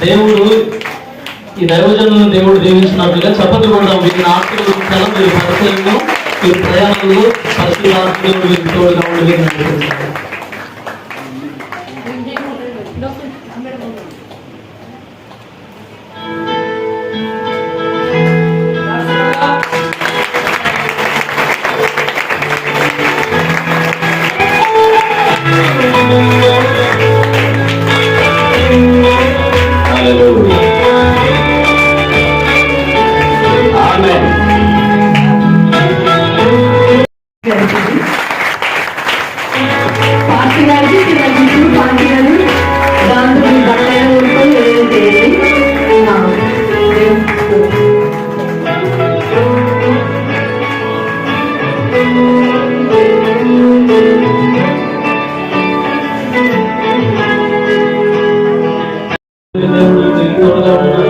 దేవుడు ఈ దైవజనులను దేవుడు దీవించినట్లుగా చెప్పదు కూడా వీరిని ఆర్థిక చాలా మీరు పరిచయంలో మీ ప్రయాణంలో పరిశీలన వీరికి తోడుగా ఉండి. దేవుడు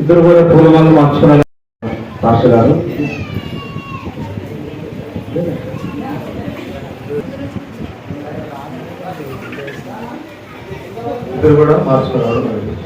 ఇద్దరు కూడా పూలమాలను మార్చుకున్నారు. పాస్టర్ గారు. ఇద్దరు కూడా మార్చుకున్నారు.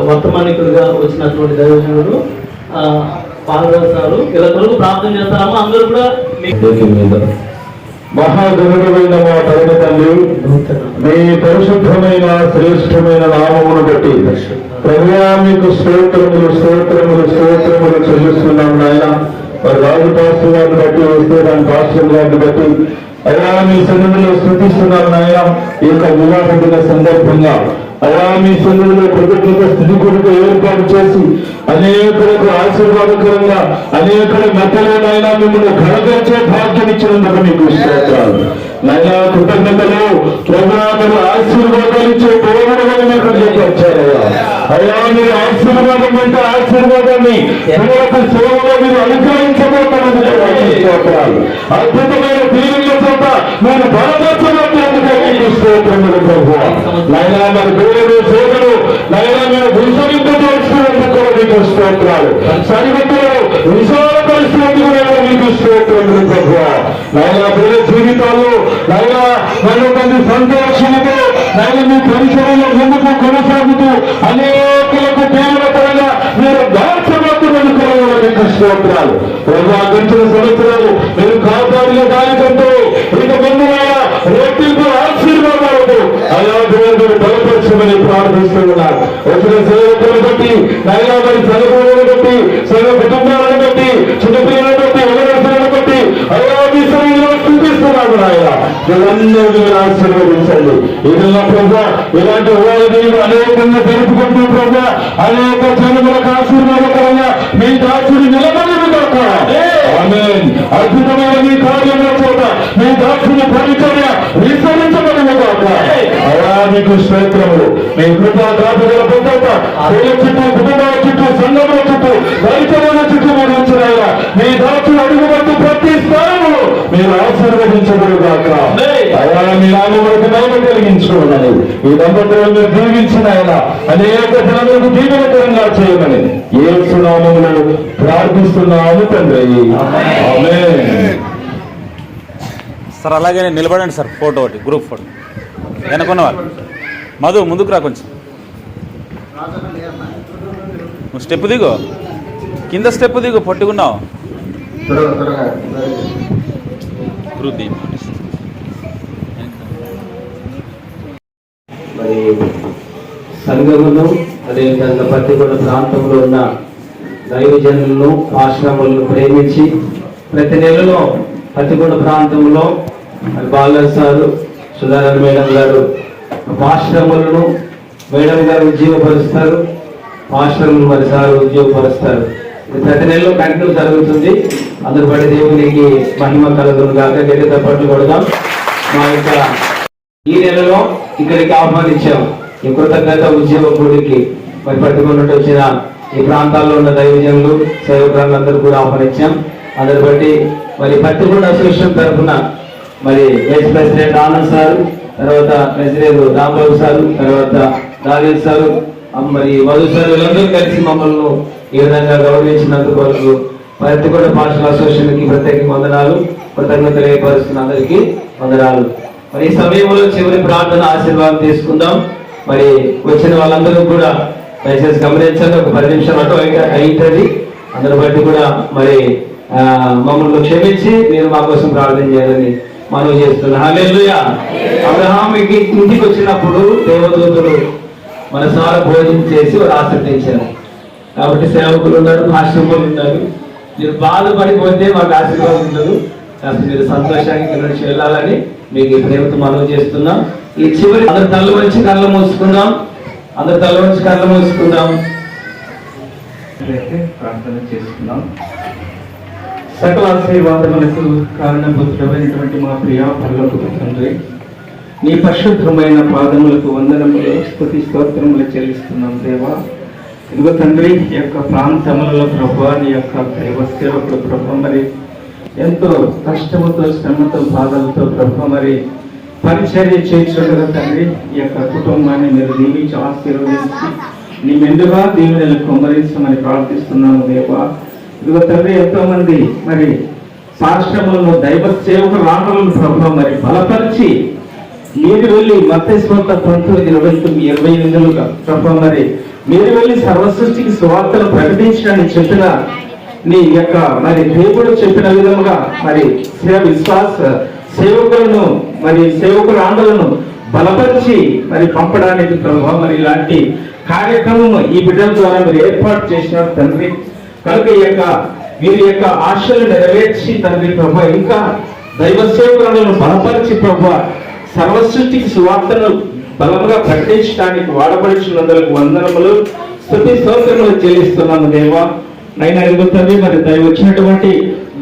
వర్తమానికుడిగా వచ్చినటువంటి దైవజనుడు పాల్గొస్తారు ఇలా కొరకు ప్రార్థన చేస్తారమ్మా. అందరూ కూడా మీ- మా తల్లి తల్లి మీ పరిశుద్ధమైన శ్రేష్టమైన నామమును బట్టి ప్రభువా మీకు స్తోత్రములు స్తోత్రములు స్తోత్రములు చెల్లిస్తున్నాం నాయన. మరి రాజు పాస్టర్ గారిని బట్టి వస్తే దాని పాస్టర్ గారిని బట్టి అలా మీ సన్నిధిలో స్థుతిస్తున్నాం నాయన. ఈ యొక్క వివాహ దిన సందర్భంగా అలా మీ సన్నిధిలో కృతజ్ఞత స్థితి కొరకు ఏర్పాటు చేసి అనేకులకు ఆశీర్వాదకరంగా అనేకుల మధ్యలో మిమ్మల్ని ఘనపరిచే భాగ్యం ఇచ్చినందుకు మీకు స్తోత్రాలు. నాయన కృతజ్ఞతలు ప్రభావాలు ఆశీర్వాదాలు ఇచ్చే దేవుడుగా మీకు వచ్చారయ్యా అయ్యా మీరు ఆశీర్వాదం అంటే ఆశీర్వాదాన్ని పిల్లలకు సేవలో మీరు అనుగ్రహించబోతున్నందుకు స్తోత్రాలు. అద్భుతమైన దీవుల చోట మీరు బలపరచబోతున్నందుకు మీకు ప్రభు నాయన మరి దేవుడు సేవలు నాయన మీరు విశ్వవింపజేస్తున్నందుకు కూడా స్తోత్రాలు. సరిహద్దులు విశాలపరిచినందుకు కూడా స్తోత్రములు ప్రభు నైనా నైనా నైనా మీ పరిసరంలో ముందుకు కొనసాగుతూ అనేకులకు మీరు స్తోత్రాలు. ప్రభు గడిచిన సంవత్సరాలు మీరు కాపాడిన దానికంటే ఇక ముందు రెట్టింపు ఆశీర్వాదాలతో అయా దేవుడు మాట ప్రార్థిస్తున్నారు వచ్చిన సేవకులను బట్టి నైనా మరి చదువులను బట్టి సర్వ కుటుంబాలను బట్టి చిన్నపిల్లలను బట్టి వదలసలను బట్టి అయా మీ శరీరంలో ఆశీర్వదించండి. ప్రభా ఇలాంటి అనేకంగా జరుపుకుంటూ ప్రభా అనేక ఆశీర్వాదకరంగా మీ నిలబడి కాక. అద్భుతమైన మీ కార్యంలో చోట మీ దాసుని పరిచర్య విస్తరించబడిన కాక. అయా మీకు స్తోత్రములు మీ కృపా కాపుదల పొందట పేరు చుట్టూ కుటుంబాల చుట్టూ సంఘముల చుట్టూ పరిచర్యల చుట్టూ మీరు ఉంచినారా మీ దాసుడు అడుగుబట్టు ప్రతి స్థానంలో మీరు ఆశీర్వదించబడు కాక అయా మీ నామములకు మహిమ కలిగించుకోమని ఈ దంపతులను మీరు దీవించిన ఆయన అనేక జనములకు దీవెనకరంగా చేయమని ఏ సునామములు ప్రార్థిస్తున్నాము తండ్రి. ఆమేన్. సార్ అలాగే నిలబడండి సార్ ఫోటో ఒకటి గ్రూప్ ఫోటో వెనకున్న వాళ్ళు. మధు ముందుకు రా కొంచెం. నువ్వు స్టెప్ దిగు. కింద స్టెప్ దిగు పట్టుకున్నావు. మరి సంఘమును అదేవిధంగా పత్తికొండ ప్రాంతంలో ఉన్న దైవజనులను ఆశ్రమాలను ప్రేమించి ప్రతి నెలలో పత్తికొండ ప్రాంతంలో మరి సారు సుధాకర్ మేడం గారు ఆశ్రమాలను మేడం గారు ఉద్యోగపరుస్తారు ఆశ్రమం మరి సారు ఉద్యోగపరుస్తారు ప్రతి నెలలో కంటిన్యూ జరుగుతుంది. అందరు బట్టి దేవునికి మహిమ కలుగును కాక గట్టితో పట్టు కొడదాం. మా యొక్క ఈ నెలలో ఇక్కడికి ఆహ్వానించాం ఈ కృతజ్ఞత ఉద్యోగ కూడికి మరి పట్టుకున్నట్టు వచ్చిన ఈ ప్రాంతాల్లో ఉన్న దైవజనులు సేవకులందరూ కూడా ఆహ్వానించాం. అందరు బట్టి మరి పట్టుకున్న అసోసియేషన్ తరఫున మరి వైస్ ప్రెసిడెంట్ ఆనంద్ సార్ తర్వాత ప్రెసిడెంట్ రాంబాబు సార్ తర్వాత రాజేష్ సార్ మరి మధు సార్ వీళ్ళందరూ కలిసి మమ్మల్ని ఈ విధంగా గౌరవించినందుకు వాళ్ళకు ప్రతి కూడా భాషల అసోసియేషన్కి ప్రత్యేక వందనాలు కృతజ్ఞత తెలియపరుస్తున్న అందరికీ వందనాలు. మరి ఈ సమయంలో చివరి ప్రార్థన ఆశీర్వాదం తీసుకుందాం. మరి వచ్చిన వాళ్ళందరూ కూడా దయచేసి గమనించండి ఒక పది నిమిషాలు అటు అయింటది. అందరి బట్టి కూడా మరి మమ్మల్ని క్షమించి మీరు మా కోసం ప్రార్థన చేయాలని మనం చేస్తున్నాం. హల్లెలూయా. అబ్రహాంకి ఇంటికి వచ్చినప్పుడు దేవదూతలు మనసారా భోజనం చేసి వారు ఆశ్రదించారు కాబట్టి సేవకులు ఉన్నారు ఆశ్రమాలు ఉన్నారు. మీరు బాధపడిపోతే మాకు ఆశీర్వాదం ఉండదు. కాస్త మీరు సంతోషానికి వెళ్ళాలని మీకు ఈ ప్రేమతో మనం చేస్తున్నాం. ఈ చివరి అందరు తల్ల వంచి కళ్ళు మూసుకుందాం. అందరు తల్ల వంచి కళ్ళు మూసుకుందాం. ప్రార్థన చేసుకున్నాం సకల ఆశీర్వాదములకు కారణభూతుడమైనటువంటి మా ప్రియ పర్లకు తండ్రి నీ పరిశుద్ధమైన పాదములకు వందనములు స్థుతి స్తోత్రములు చెల్లిస్తున్నాం దేవా. ఇదిగో తండ్రి ఈ యొక్క ప్రాంతములలో ప్రభు నీ యొక్క దైవ సేవకుడు ప్రభు మరి ఎంతో కష్టముతో శ్రమతో బాధలతో ప్రభు మరి పరిచర్య చేయించుండగా తండ్రి ఈ యొక్క కుటుంబాన్ని మీరు దీవించి ఆశీర్వదించి నీ మెండుగా దీవెనలు కుమ్మరించమని ప్రార్థిస్తున్నాము దేవా. ఇదిగో తండ్రి ఎంతో మంది మరి సాక్ష్యములను దైవ సేవకు రానులను ప్రభావ మరి బలపరిచి మీరు వెళ్ళి మత్స్వంత పంతొమ్మిది ఇరవై తొమ్మిది ఇరవై ఎనిమిదిలుగా. ప్రభావ మరి మీరు వెళ్ళి సర్వసృష్టికి సువార్తను ప్రకటించడానికి చెప్పిన నీ యొక్క మరి దేవుడు చెప్పిన విధముగా మరి విశ్వాస సేవకులను మరి సేవకుల ఆందోళనను బలపరిచి మరి పంపడానికి ప్రభావ మరి ఇలాంటి కార్యక్రమం ఈ బిడ్డల ద్వారా మీరు ఏర్పాటు చేసిన తండ్రి. కనుక ఈ యొక్క వీరి యొక్క ఆశలు నెరవేర్చి తండ్రి ప్రభ ఇంకా దైవ సేవకులను బలపరిచి ప్రభా సర్వసృష్టికి సువార్తను బలముగా ప్రకటించడానికి వాడబడుచున్నందుకు వందనములు. స్థుతి స్తోత్రములు చెల్లిస్తున్నాము దేవా. నైనా అడుగుతుంది మరి దైవ వచ్చినటువంటి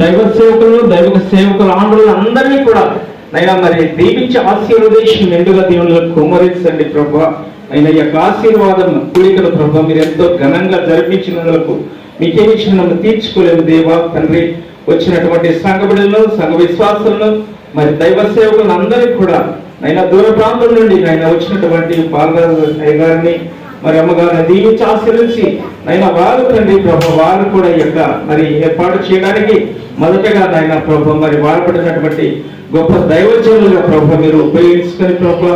దైవ సేవకులు దైవ సేవకులు ఆంధ్రులు అందరినీ కూడా నైనా మరి దీవించి ఆశీర్వదేశం మెండుగా దేవుళ్ళకు కుమరించండి ప్రభా? అయిన ఈ యొక్క ఆశీర్వాదం కూడికల ప్రభా మీరు ఎంతో ఘనంగా జరిపించినందుకు మీకే విషయం తీర్చుకోలేము దేవా తండ్రి. వచ్చినటువంటి సంఘ బిడ్డలను సంఘ విశ్వాసులను మరి దైవ సేవకులను అందరికీ కూడా నైనా దూర ప్రాంతం నుండి నైనా వచ్చినటువంటి బాలగారు గారిని మరి అమ్మగారిని దీవించి ఆశీర్వించి నైనా వారు తండ్రి ప్రభు వారు కూడా ఈ యొక్క మరి ఏర్పాటు చేయడానికి మొదటగా నాయన ప్రభు మరి వాడబడినటువంటి గొప్ప దైవజనులుగా ప్రభు మీరు ఉపయోగించుకొని ప్రభు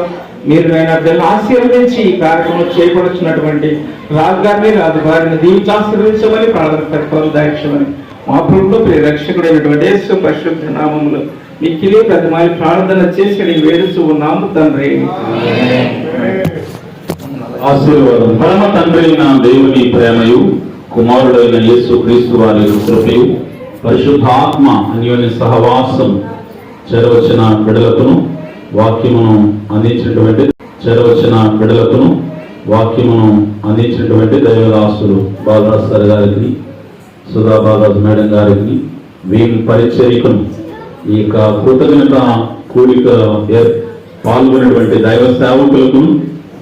మీరు నాయన ఆశీర్వదించి ఈ కార్యక్రమం చేపడుచున్నటువంటి రాజుగారిని రాజు వారిని దీవించి ఆశీర్వదించమని ప్రార్థన పెట్టుకోవాలి దాక్షమని మా ప్రభుత్వ ప్రియ రక్షకుడైనటువంటి యేసు పరిశుద్ధ నామములు మిక్కిలి ప్రతిమాలి ప్రార్థన చేసి నీ వేడుచు ఉన్నాము తండ్రి. ఆశీర్వాదం. పరమ తండ్రి నా దేవుని ప్రేమయు కుమారుడైన యేసు క్రీస్తు వారి కృపయు పరిశుద్ధాత్మ అన్యోన్య సహవాసం చేరవచ్చిన బిడలకును వాక్యమును అందించినటువంటి చేరవచ్చిన బిడలకును వాక్యమును అందించినటువంటి దైవదాసులు బాలరాజ్ సార్ గారికి సుధా బాలరాజు మేడం గారికి వీరి పరిచర్యకును ఈ యొక్క కృతజ్ఞత కూడిక ఏర్- పాల్గొనేటువంటి దైవ సేవకులకు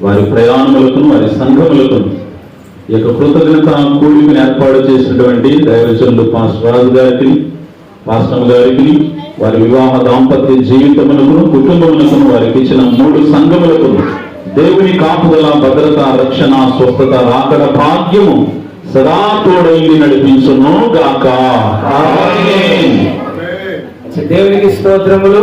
వారి ప్రయాణములకును వారి సంఘములకు ఈ యొక్క కృతజ్ఞత కూడికను ఏర్పాటు చేసినటువంటి దైవజనులు పాస్ రాజు గారికి పాస్టమ్ గారికి వారి వివాహ దాంపత్య జీవితములకును కుటుంబములకును వారికి ఇచ్చిన మూడు సంఘములకును దేవుని కాపుదల భద్రత రక్షణ స్వస్థత రాకడ భాగ్యము సదా తోడైంది నడిపించును గాక దేవునికి స్తోత్రములు.